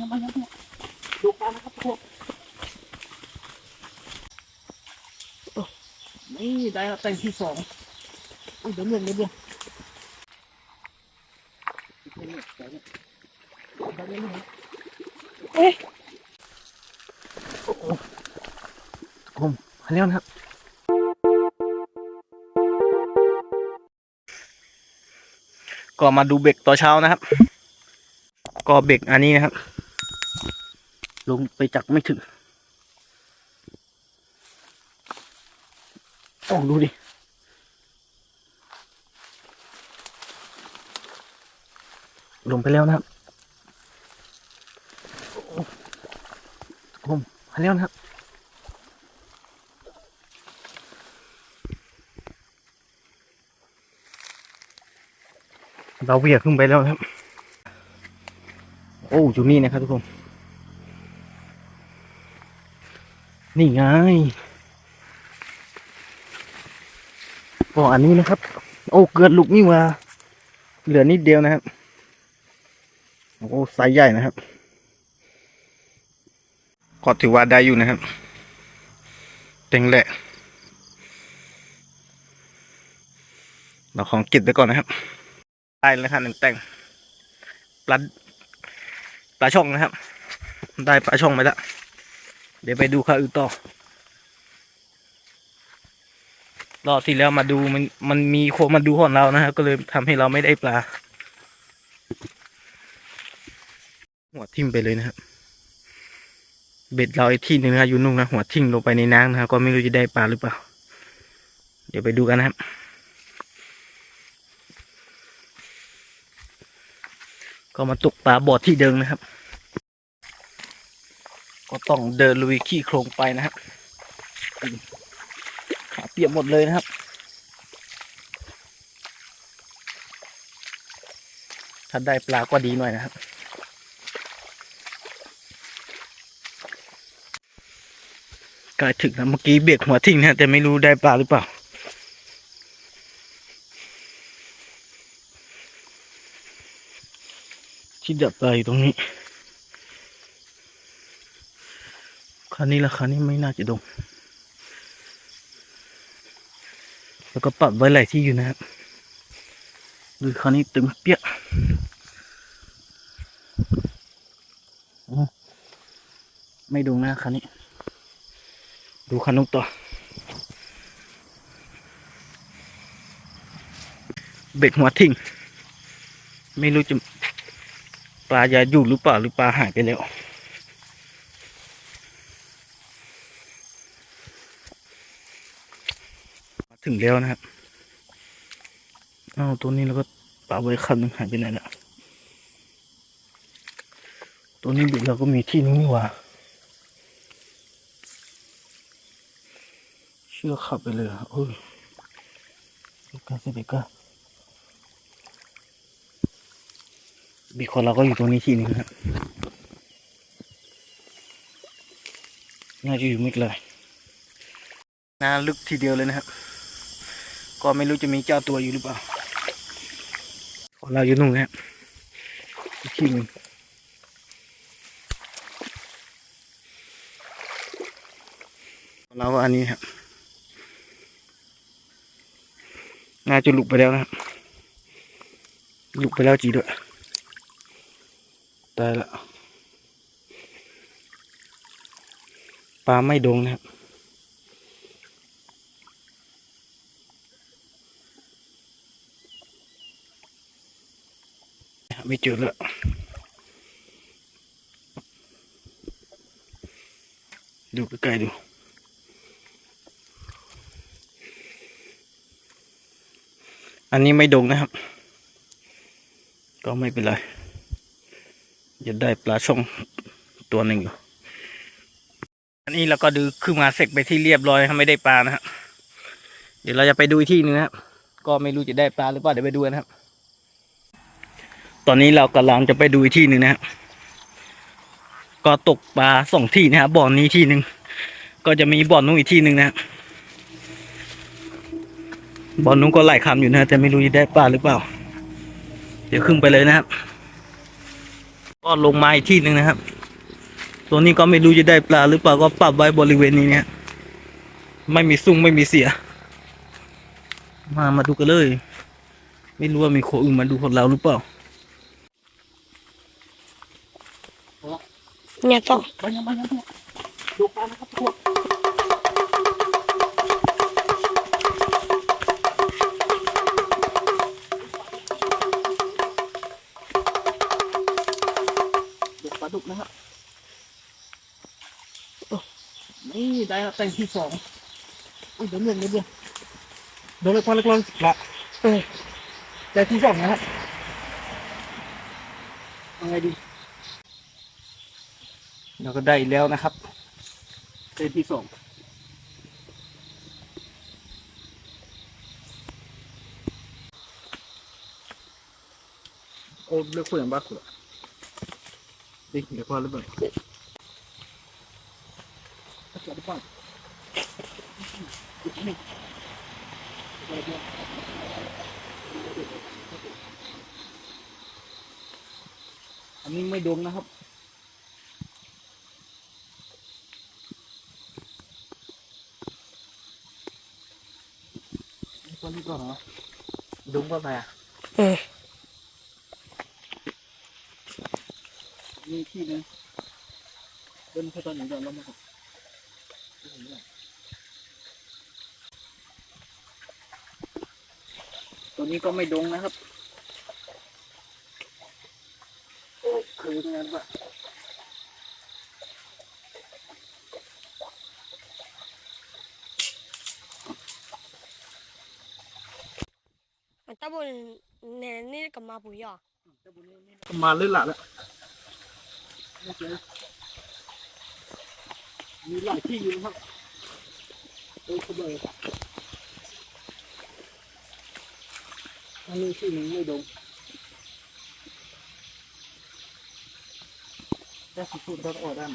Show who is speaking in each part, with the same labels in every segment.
Speaker 1: ยังมายังมาดูปลานะครับทุกนี่ได้แล้วแต่งที่สองอุ้ยเดี๋ยวเรื่องเดี๋ยวเรื่องเอ๊ะโอ้โหผมมาแล้วนะครับก็มาดูเบรกต่อเช้านะครับ ก็เบรกอันนี้นะครับ ลงไปจักไม่ถึงโอ้ดูดิลงไปแล้วนะครับผมมาแล้วนะครับ เราเวียขึ้นไปแล้วครับ โอ้อยู่นี่นะครับทุกคน นี่ไงก็อันนี้นะครับ โอ้เกิดลูกนี่ว่าเหลือนิดเดียวนะครับ โอ้ไซส์ใหญ่นะครับ ก็ถือว่าได้อยู่นะครับเต็งแหละ เราของก็บไว้ก่อนนะครับ ได้แล้วครับหนึ่งแต่งปลาปลาช่องนะครับ ได้ปลาช่องไปแล้ว เดี๋ยวไปดูข้าวอื่นต่อรอบที่แล้วมาดูมันมันมีคนมาดูของเรานะครับก็เลยทำให้เราไม่ได้ปลา หัวทิ่มไปเลยนะครับ เบ็ดเราไอ้ที่หนึ่งนะอยู่นุ่งนะหัวทิ่มลงไปในน้ำนะครับก็ไม่รู้จะได้ปลาหรือเปล่า เดี๋ยวไปดูกันนะครับก็มาตกปลาบอดที่เดิมนะครับ ต้องเดินลุยขี้โครงไปนะครับขาเปียกหมดเลยนะครับถ้าได้ปลาก็ดีหน่อยนะครับกายถึงนะเมื่อกี้เบียกหัวทิ้งนะแต่ไม่รู้ได้ปลาหรือเปล่า ที่ดับปลาอยู่ตรงนี้ คันนี้ละคันนี้ไม่น่าจะดง แล้วก็ปรับไว้หลายที่อยู่นะครับดูคันนี้ตึงเปี้ยไม่ดงนะคันนี้ ดูคันนุกต่อ เบ็ดหัวทิ้ง ไม่รู้จะปลาจะอยู่หรือเปล่าหรือปลาหายไปแล้ว มา ถึงแล้วนะครับเอาตัวนี้แล้วก็ปลาไว้คันหนึงหายไปไหนละตัวนี้บิดเราก็มีที่นึงนี่หว่า เชือกขับไปเลยอะโอ้ยเด็กกาเด็จกาบีคนเราก็อยู่ตรงนี้ที่นึงครับน่าจะอยู่ไม่ไกลน่าลึกทีเดียวเลยนะครับ ก็ไม่รู้จะมีเจ้าตัวอยู่หรือเปล่าของเราอยู่นู่นนะครับที่หนึ่งของเราก็อันนี้ครับน่าจะหลุดไปแล้วนะครับหลุดไปแล้วจีด้วยตายละปลาไม่ดงนะครับ ไม่เจอแล้วดูใกล้ๆดูอันนี้ไม่ดงนะครับ ก็ไม่เป็นไรจะได้ปลาช่องตัวหนึ่งอยู่ อันนี้เราก็ดูขึ้นมาเสร็จไปที่เรียบร้อยครับไม่ได้ปลานะครับเดี๋ยวเราจะไปดูอีกที่หนึงนะครับ ก็ไม่รู้จะได้ปลาหรือเปล่าเดี๋ยวไปดูกันนะครับ ตอนนี้เรากำลังจะไปดูอีกที่หนึ่งนะครับก็ตกปลาสองที่นะครับบ่อนนี้ที่หนึ่งก็จะมีบ่อนนู้นอีกที่หนึ่งนะครับบอลนู้นก็ไล่คำอยู่นะแต่ไม่รู้จะได้ปลาหรือเปล่า เดี๋ยวขึ้นไปเลยนะครับ ก็ลงมาอีกที่หนึ่งนะครับ ตัวนี้ก็ไม่รู้จะได้ปลาหรือเปล่าก็ปรับไว้บริเวณนี้เนี่ยไม่มีซุ้งไม่มีเสีย มามาดูกันเลย ไม่รู้ว่ามีคอื่นมาดูของเราหรือเปล่า
Speaker 2: เนี่ยต่อ
Speaker 1: ไปยังไปยังดูปลานะครับทุกคนดูปลาดุกนะครับโอ้นี่ได้แล้วแต่งที่สองอุ้ยเดี๋ยวเรื่องเดี๋ยวเรื่องเดี๋ยวเลยพอเล็กๆละเออแต่ที่สองนะครับเอาไงดี เราก็ได้แล้วนะครับเซตที่สองโอ้เลือกคนอย่างบ้าขวดดิเดี๋ยวพอหรือเปล่าถ้าเกิดหรือเปล่าอันนี้ไม่ดมนะครับ คนนี้ ก่อนเหรอดุ้งก็ไปอะ
Speaker 2: เออ
Speaker 1: มีที่นึงเดินเข้าตอนหนึ่งเดือนแล้วมั้งครับตัวนี้ก็ไม่ดงนะครับโอ้คืนงั้นปะ
Speaker 2: มันตะ บนเนี่ยนี่กับมาปุ๋ยอะ
Speaker 1: มาเลื่อนหลังแล้วมีหลายที่อยู่นะครับโอ้ขบเลยอันนี้ที่หนึ่งไม่ดงได้สุดๆต้องออกได้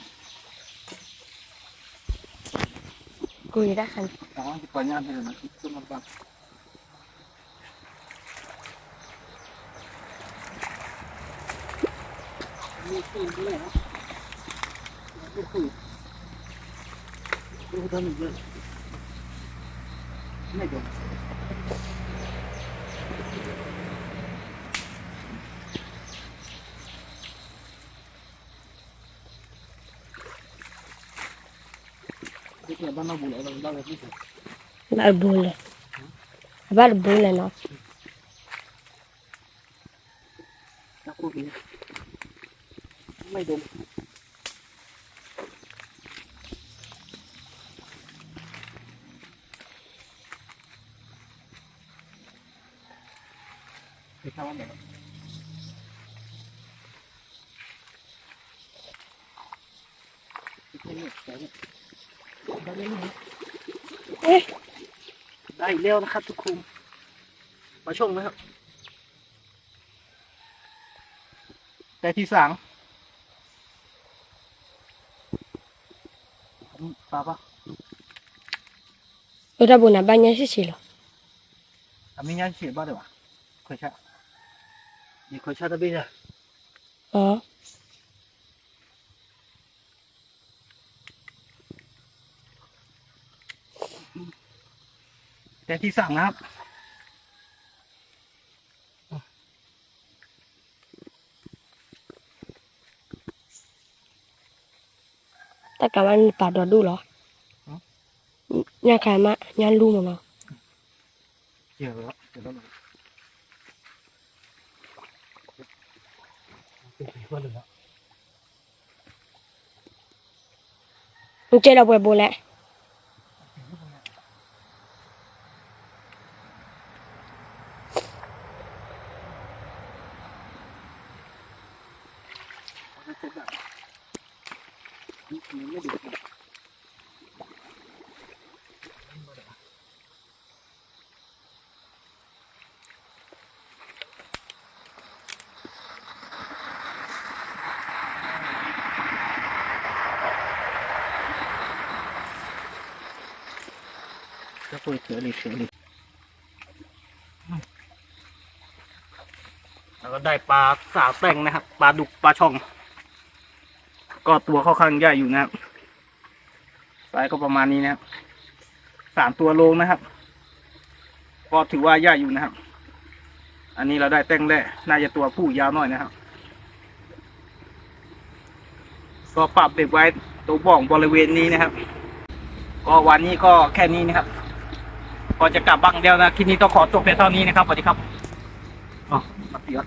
Speaker 2: กุยได้คัน
Speaker 1: อ๋อที่ปัญญาเห็นนะขึ้นมาบ้าง มีคืนด้ วยนะมีคืนดูตอนนี้เลยไม่โดนเด็กเนี่ยบ้านเราบุญอะไรบ้างเลยที่สุด
Speaker 2: บ้าบุญเลยบ้าบุญเลยเนาะ
Speaker 1: นักพูดนี้ไม่ดมไปทำอะไรได้แล้ว
Speaker 2: เอ๊ะ
Speaker 1: ได้แล้วนะครับทุกคนมาชมนะครับ แต่ที่สามปลาปะ
Speaker 2: เออตะบนน่ะบ้านยัง สิสิหรอ
Speaker 1: ทำไม่ง่ายเสียบ้างเลยวะเคยใช่มีเคยใช่ตะบี้อะ
Speaker 2: อ๋อ
Speaker 1: แต่ที่สั่งนะครับ
Speaker 2: แต่กับวันป่าดอดูเหรอเนี่ยใครมายันรู้ มัน
Speaker 1: ไปเลยนะ
Speaker 2: มึงเจอเราบ่อยๆแหละ
Speaker 1: ไม่ครบแบบมันไม่ดูดก็เปิดเสือเลยเสือเลยแล้วก็ได้ปลาสาวแต่งนะครับ ปลาดุกปลาช่อง ก็ตัวค่อนข้างใหญ่อยู่นะครับไซส์ก็ประมาณนี้นะครับสามตัวโลนะครับ ก็ถือว่าใหญ่อยู่นะครับ อันนี้เราได้แต้งแร่น่าจะตัวผู้ยาวหน่อยนะครับ ก็ปรับเด็กไว้ตัวบ่องบริเวณนี้นะครับ ก็วันนี้ก็แค่นี้นะครับก็จะกลับบ้างเดียวนะคลิปนี้ต้องขอจบเพียงเท่านี้นะครับสวัสดีครับอ๋อมาเสีย